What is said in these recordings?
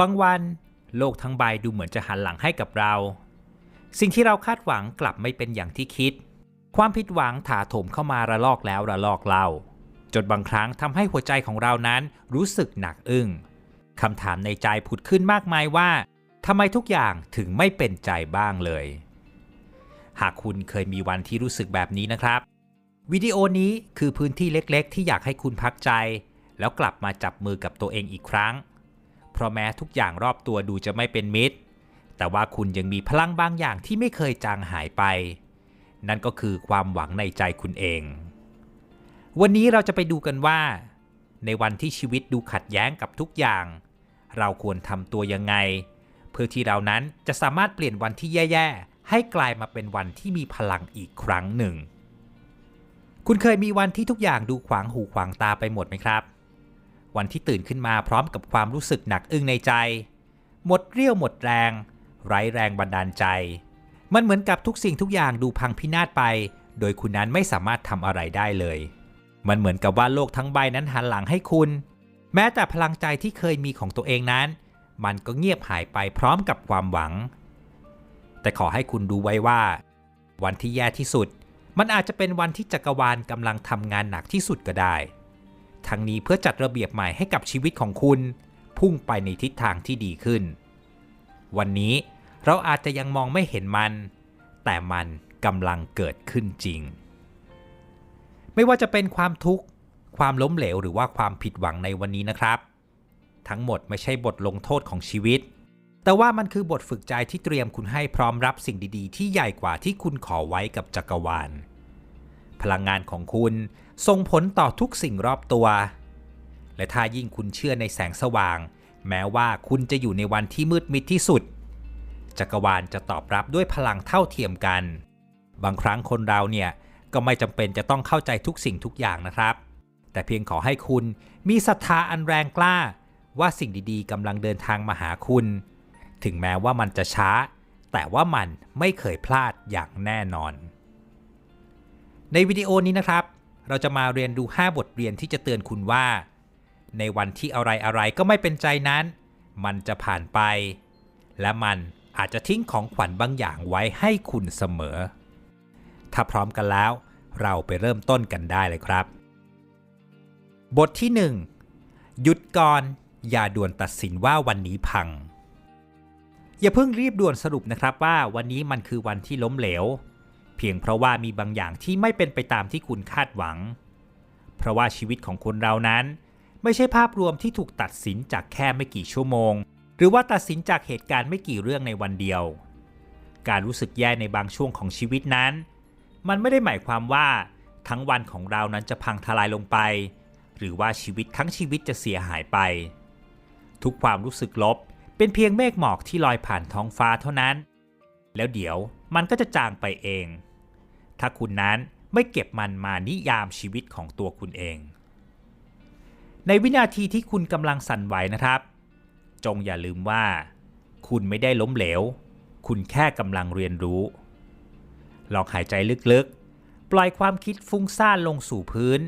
บางวันโลกทั้งใบดูเหมือนจะหันหลังให้กับเรา สิ่งที่เราคาดหวังกลับไม่เป็นอย่างที่คิด ความผิดหวังถาโถมเข้ามาระลอกแล้วระลอกเล่าจนบางครั้งทำให้หัวใจของเรานั้นรู้สึกหนักอึ้งคำถามในใจผุดขึ้นมากมายว่าทำไมทุกอย่างถึงไม่เป็นใจบ้างเลย หากคุณเคยมีวันที่รู้สึกแบบนี้นะครับ วิดีโอนี้คือพื้นที่เล็กๆ ที่อยากให้คุณพักใจ แล้วกลับมาจับมือกับตัวเองอีกครั้ง ราะแม้ทุกอย่างรอบตัวดูจะไม่เป็นมิตร แต่ว่าคุณยังมีพลังบางอย่างที่ไม่เคยจางหายไป นั่นก็คือความหวังในใจคุณเอง วันนี้เราจะไปดูกันว่า ในวันที่ชีวิตดูขัดแย้งกับทุกอย่าง เราควรทำตัวยังไง เพื่อที่เรานั้นจะสามารถเปลี่ยนวันที่แย่ๆ ให้กลายมาเป็นวันที่มีพลังอีกครั้งหนึ่ง คุณเคยมีวันที่ทุกอย่างดูขวางหูขวางตาไปหมดไหมครับ วันที่ตื่นขึ้นมาพร้อมกับความรู้สึกหนักอึ้งในใจ หมดเรี่ยวหมดแรง ไร้แรงบันดาลใจ มันเหมือนกับทุกสิ่งทุกอย่างดูพังพินาศไป โดยคุณนั้นไม่สามารถทำอะไรได้เลย มันเหมือนกับว่าโลกทั้งใบนั้นหันหลังให้คุณ แม้แต่พลังใจที่เคยมีของตัวเองนั้น มันก็เงียบหายไปพร้อมกับความหวัง แต่ขอให้คุณดูไว้ว่า วันที่แย่ที่สุด มันอาจจะเป็นวันที่จักรวาลกำลังทำงานหนักที่สุดก็ได้ ทั้งนี้เพื่อจัดระเบียบใหม่ให้กับชีวิตของคุณ พุ่งไปในทิศทางที่ดีขึ้น วันนี้เราอาจจะยังมองไม่เห็นมัน แต่มันกำลังเกิดขึ้นจริง ไม่ว่าจะเป็นความทุกข์ ความล้มเหลวหรือว่าความผิดหวังในวันนี้นะครับ ทั้งหมดไม่ใช่บทลงโทษของชีวิต แต่ว่ามันคือบทฝึกใจที่เตรียมคุณให้พร้อมรับสิ่งดีๆ ที่ใหญ่กว่าที่คุณขอไว้กับจักรวาล พลังงานของคุณ ส่งผลต่อทุกสิ่งรอบตัว และถ้ายิ่งคุณเชื่อในแสงสว่าง แม้ว่าคุณจะอยู่ในวันที่มืดมิดที่สุด จักรวาลจะตอบรับด้วยพลังเท่าเทียมกัน บางครั้งคนเราเนี่ยก็ไม่จำเป็นจะต้องเข้าใจทุกสิ่งทุกอย่างนะครับ แต่เพียงขอให้คุณมีศรัทธาอันแรงกล้า ว่าสิ่งดีๆกำลังเดินทางมาหาคุณ ถึงแม้ว่ามันจะช้า แต่ว่ามันไม่เคยพลาดอย่างแน่นอน ในวิดีโอนี้นะครับ เราจะมาเรียนดู 5 บทเรียนที่จะเตือนคุณว่า ในวันที่อะไรอะไรก็ไม่เป็นใจนั้น มันจะผ่านไป และมันอาจจะทิ้งของขวัญบางอย่างไว้ให้คุณเสมอ ถ้าพร้อมกันแล้ว เราไปเริ่มต้นกันได้เลยครับ บทที่ 1 หยุดก่อน อย่าด่วนตัดสินว่าวันนี้พัง อย่าเพิ่งรีบด่วนสรุปนะครับว่าวันนี้มันคือวันที่ล้มเหลว เพียงเพราะว่ามีบางอย่างที่ไม่เป็นไปตามที่คุณคาดหวัง เพราะว่าชีวิตของคนเรานั้น ไม่ใช่ภาพรวมที่ถูกตัดสินจากแค่ไม่กี่ชั่วโมง หรือว่าตัดสินจากเหตุการณ์ไม่กี่เรื่องในวันเดียว การรู้สึกแย่ในบางช่วงของชีวิตนั้น มันไม่ได้หมายความว่า ทั้งวันของเรานั้นจะพังทลายลงไป หรือว่าชีวิตทั้งชีวิตจะเสียหายไป ทุกความรู้สึกลบเป็นเพียงเมฆหมอกที่ลอยผ่านท้องฟ้าเท่านั้น แล้วเดี๋ยวมันก็จะจางไปเอง ถ้าคุณนั้นไม่เก็บมันมานิยามชีวิตของตัวคุณเอง ในวินาทีที่คุณกำลังสั่นไหวนะครับ จงอย่าลืมว่า คุณไม่ได้ล้มเหลว คุณแค่กำลังเรียนรู้ ลองหายใจลึกๆ ปล่อยความคิดฟุ้งซ่านลงสู่พื้น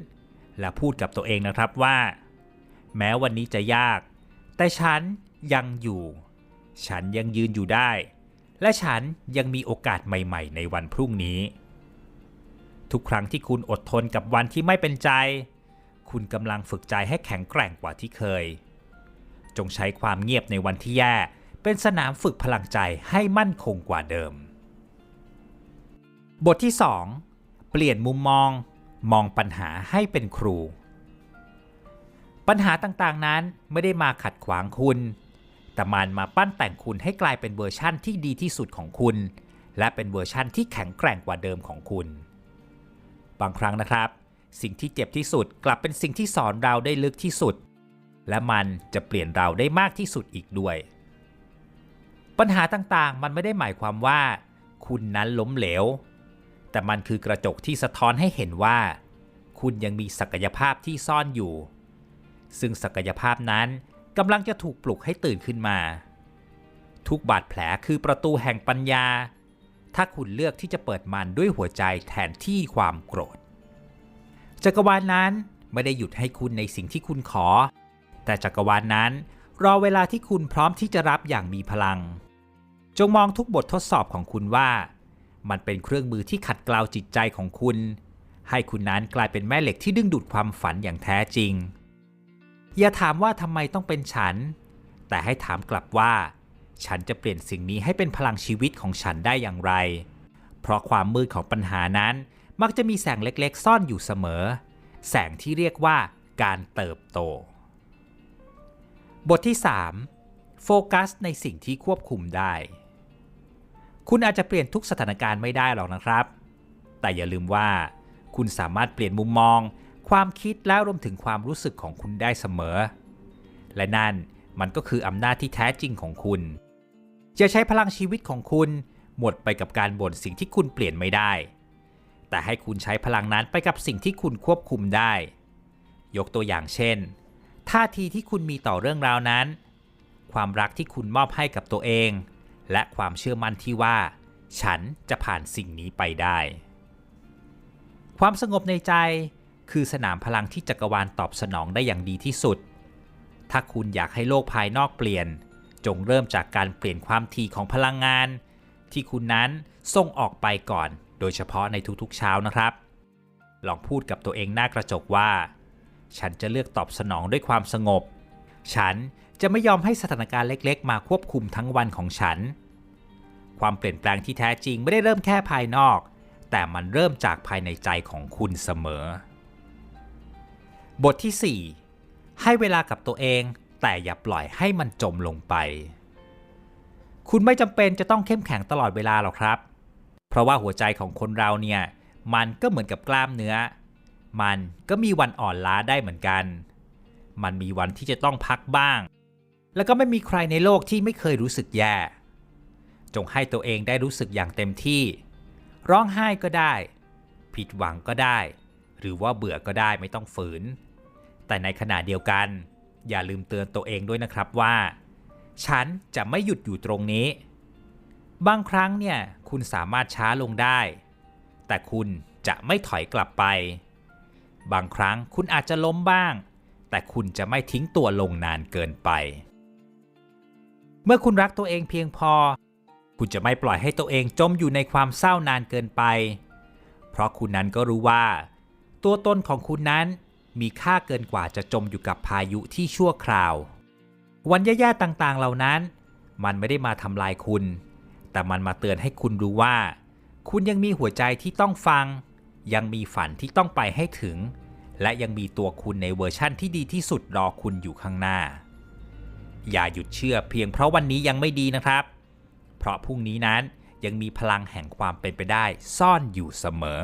และพูดกับตัวเองนะครับว่า แม้วันนี้จะยาก แต่ฉันยังอยู่ ฉันยังยืนอยู่ได้ และฉันยังมีโอกาสใหม่ ๆ ในวันพรุ่งนี้ ทุกครั้งที่คุณอดทนกับวันที่ไม่เป็นใจ คุณกำลังฝึกใจให้แข็งแกร่งกว่าที่เคย จงใช้ความเงียบในวันที่แย่ เป็นสนามฝึกพลังใจให้มั่นคงกว่าเดิม บทที่ 2 เปลี่ยนมุมมอง มองปัญหาให้เป็นครู ปัญหาต่างๆนั้นไม่ได้มาขัดขวางคุณ แต่มันมาปั้นแต่งคุณให้กลายเป็นเวอร์ชั่นที่ดีที่สุดของคุณ และเป็นเวอร์ชั่นที่แข็งแกร่งกว่าเดิมของคุณ บางครั้งนะครับ สิ่งที่เจ็บที่สุดกลับเป็นสิ่งที่สอนเราได้ลึกที่สุด และมันจะเปลี่ยนเราได้มากที่สุดอีกด้วย ปัญหาต่างๆ มันไม่ได้หมายความว่า คุณนั้นล้มเหลว แต่มันคือกระจกที่สะท้อนให้เห็นว่า คุณยังมีศักยภาพที่ซ่อนอยู่ ซึ่งศักยภาพนั้นกำลังจะถูกปลุกให้ตื่นขึ้นมา ทุกบาดแผลคือประตูแห่งปัญญา ถ้าคุณเลือกที่จะเปิดมันด้วยหัวใจแทนที่ความโกรธ จักรวาลนั้นไม่ได้หยุดให้คุณในสิ่งที่คุณขอ แต่จักรวาลนั้นรอเวลาที่คุณพร้อมที่จะรับอย่างมีพลัง จงมองทุกบททดสอบของคุณว่า มันเป็นเครื่องมือที่ขัดเกลาจิตใจของคุณ ให้คุณนั้นกลายเป็นแม่เหล็กที่ดึงดูดความฝันอย่างแท้จริง อย่าถามว่าทำไมต้องเป็นฉัน แต่ให้ถามกลับว่า ฉันจะเปลี่ยนสิ่งนี้ให้เป็นพลังชีวิตของฉันได้อย่างไร เพราะความมืดของปัญหานั้นมักจะมีแสงเล็กๆ ซ่อนอยู่เสมอ แสงที่เรียกว่าการเติบโต บทที่ 3 โฟกัสในสิ่งที่ควบคุมได้ คุณอาจจะเปลี่ยนทุกสถานการณ์ไม่ได้หรอกนะครับ แต่อย่าลืมว่า คุณสามารถเปลี่ยนมุมมอง ความคิดและรวมถึงความรู้สึกของคุณได้เสมอ และนั่นมันก็คืออำนาจที่แท้จริงของคุณ อย่าใช้พลังชีวิตของคุณหมดไปกับการบ่นสิ่งที่คุณเปลี่ยนไม่ได้ แต่ให้คุณใช้พลังนั้นไปกับสิ่งที่คุณควบคุมได้ ยกตัวอย่างเช่น ท่าทีที่คุณมีต่อเรื่องราวนั้น ความรักที่คุณมอบให้กับตัวเอง และความเชื่อมั่นที่ว่า ฉันจะผ่านสิ่งนี้ไปได้ ความสงบในใจคือสนามพลังที่จักรวาลตอบสนองได้อย่างดีที่สุด ถ้าคุณอยากให้โลกภายนอกเปลี่ยน จงเริ่มจากการเปลี่ยนความถี่ของพลังงาน ที่คุณนั้นส่งออกไปก่อน โดยเฉพาะในทุกๆเช้านะครับ ลองพูดกับตัวเองหน้ากระจกว่า ฉันจะเลือกตอบสนองด้วยความสงบ ฉันจะไม่ยอมให้สถานการณ์เล็กๆ มาควบคุมทั้งวันของฉัน ความเปลี่ยนแปลงที่แท้จริงไม่ได้เริ่มแค่ภายนอก แต่มันเริ่มจากภายในใจของคุณเสมอ บทที่ 4 ให้เวลากับตัวเอง แต่อย่าปล่อยให้มันจมลงไป คุณไม่จำเป็นจะต้องเข้มแข็งตลอดเวลาหรอกครับ เพราะว่าหัวใจของคนเราเนี่ย มันก็เหมือนกับกล้ามเนื้อ มันก็มีวันอ่อนล้าได้เหมือนกัน มันมีวันที่จะต้องพักบ้าง แล้วก็ไม่มีใครในโลกที่ไม่เคยรู้สึกแย่ จงให้ตัวเองได้รู้สึกอย่างเต็มที่ ร้องไห้ก็ได้ ผิดหวังก็ได้ หรือว่าเบื่อก็ได้ไม่ต้องฝืน แต่ในขณะเดียวกัน อย่าลืมเตือนตัวเองด้วยนะครับว่า ฉันจะไม่หยุดอยู่ตรงนี้ บางครั้งเนี่ยคุณสามารถช้าลงได้ แต่คุณจะไม่ถอยกลับไป บางครั้งคุณอาจจะล้มบ้าง แต่คุณจะไม่ทิ้งตัวลงนานเกินไป เมื่อคุณรักตัวเองเพียงพอ คุณจะไม่ปล่อยให้ตัวเองจมอยู่ในความเศร้านานเกินไป เพราะคุณนั้นก็รู้ว่า ตัวตนของคุณนั้น มีค่าเกินกว่าจะจมอยู่กับพายุที่ชั่วคราว วันแย่ๆต่างๆเหล่านั้น มันไม่ได้มาทำลายคุณ แต่มันมาเตือนให้คุณรู้ว่า คุณยังมีหัวใจที่ต้องฟัง ยังมีฝันที่ต้องไปให้ถึง และยังมีตัวคุณในเวอร์ชั่นที่ดีที่สุดรอคุณอยู่ข้างหน้า อย่าหยุดเชื่อเพียงเพราะวันนี้ยังไม่ดีนะครับ เพราะพรุ่งนี้นั้นยังมีพลังแห่งความเป็นไปได้ซ่อนอยู่เสมอ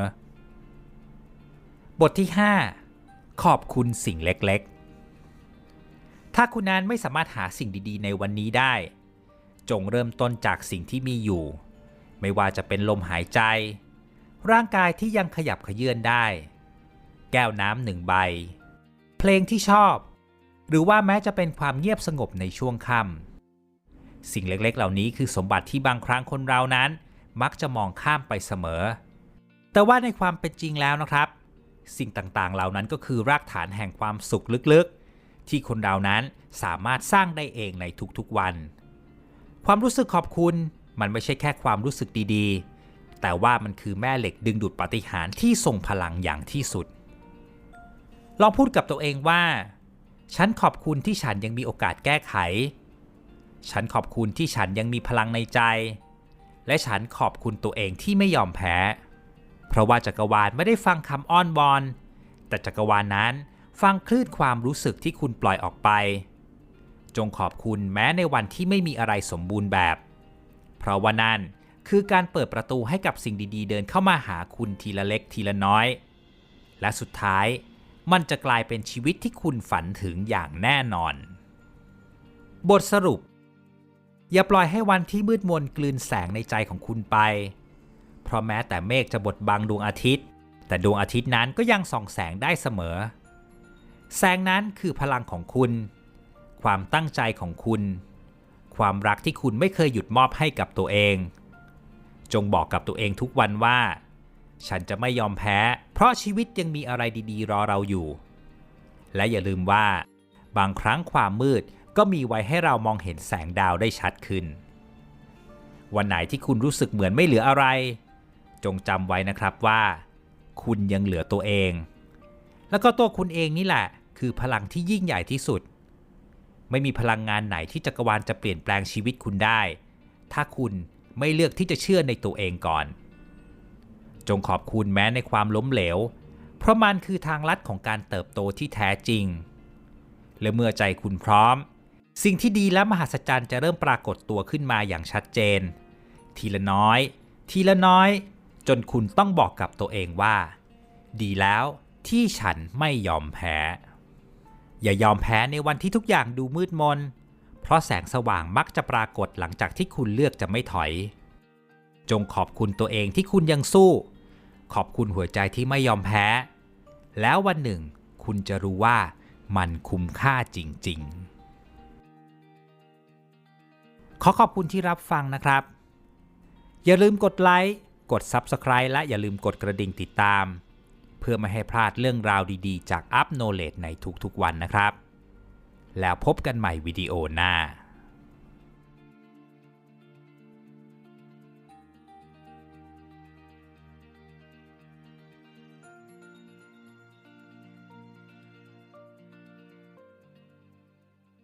บทที่ 5 ขอบคุณสิ่งเล็กๆ ถ้าคุณนั้นไม่สามารถหาสิ่งดีๆ ในวันนี้ได้ จงเริ่มต้นจากสิ่งที่มีอยู่ ไม่ว่าจะเป็นลมหายใจ ร่างกายที่ยังขยับขยื่นได้ แก้วน้ำหนึ่งใบ เพลงที่ชอบ หรือว่าแม้จะเป็นความเงียบสงบในช่วงค่ำสิ่งเล็กๆ เหล่านี้คือสมบัติที่บางครั้งคนเรานั้น มักจะมองข้ามไปเสมอ แต่ว่าในความเป็นจริงแล้วนะครับ สิ่งต่างๆ เหล่านั้นก็คือรากฐานแห่งความสุขลึกๆ ที่คนเรานั้นสามารถสร้างได้เองในทุกๆวัน ความรู้สึกขอบคุณมันไม่ใช่แค่ความรู้สึกดีๆ แต่ว่ามันคือแม่เหล็กดึงดูดปฏิหารที่ทรงพลังอย่างที่สุด ลองพูดกับตัวเองว่า ฉันขอบคุณที่ฉันยังมีโอกาสแก้ไข ฉันขอบคุณที่ฉันยังมีพลังในใจ และฉันขอบคุณตัวเองที่ไม่ยอมแพ้ เพราะว่าจักรวาลไม่ได้ฟังคำอ้อนวอน แต่จักรวาลนั้นฟังคลื่นความรู้สึกที่คุณปล่อยออกไป จงขอบคุณแม้ในวันที่ไม่มีอะไรสมบูรณ์แบบ เพราะว่านั่นคือการเปิดประตูให้กับสิ่งดีๆ เดินเข้ามาหาคุณทีละเล็กทีละน้อย และสุดท้ายมันจะกลายเป็นชีวิตที่คุณฝันถึงอย่างแน่นอน บทสรุป อย่าปล่อยให้วันที่มืดมนกลืนแสงในใจของคุณไป เพราะแม้แต่เมฆจะบดบังดวงอาทิตย์ แต่ดวงอาทิตย์นั้นก็ยังส่องแสงได้เสมอ แสงนั้นคือพลังของคุณ ความตั้งใจของคุณ ความรักที่คุณไม่เคยหยุดมอบให้กับตัวเอง จงบอกกับตัวเองทุกวันว่า ฉันจะไม่ยอมแพ้ เพราะชีวิตยังมีอะไรดีๆ รอเราอยู่ และอย่าลืมว่า บางครั้งความมืดก็มีไว้ให้เรามองเห็นแสงดาวได้ชัดขึ้นวันไหนที่คุณรู้สึกเหมือนไม่เหลืออะไร จงจำไว้นะครับว่า คุณยังเหลือตัวเอง แล้วก็ตัวคุณเองนี่แหละ คือพลังที่ยิ่งใหญ่ที่สุด ไม่มีพลังงานไหนที่จักรวาลจะเปลี่ยนแปลงชีวิตคุณได้ ถ้าคุณไม่เลือกที่จะเชื่อในตัวเองก่อน จงขอบคุณแม้ในความล้มเหลว เพราะมันคือทางลัดของการเติบโตที่แท้จริง และเมื่อใจคุณพร้อม สิ่งที่ดีและมหัศจรรย์จะเริ่มปรากฏตัวขึ้นมาอย่างชัดเจน ทีละน้อย ทีละน้อย จนคุณต้องบอกกับตัวเองว่า ดีแล้วที่ฉันไม่ยอมแพ้ อย่ายอมแพ้ในวันที่ทุกอย่างดูมืดมน เพราะแสงสว่างมักจะปรากฏหลังจากที่คุณเลือกจะไม่ถอย จงขอบคุณตัวเองที่คุณยังสู้ ขอบคุณหัวใจที่ไม่ยอมแพ้ แล้ววันหนึ่ง คุณจะรู้ว่ามันคุ้มค่าจริง ๆ ขอขอบคุณที่รับฟังนะครับ อย่าลืมกดไลค์ กด Subscribe และอย่าลืมกดกระดิ่งติดตาม เพื่อไม่ให้พลาดเรื่องราวดีๆ จาก Up Knowledge ในทุกๆวันนะครับ แล้วพบกันใหม่วิดีโอหน้า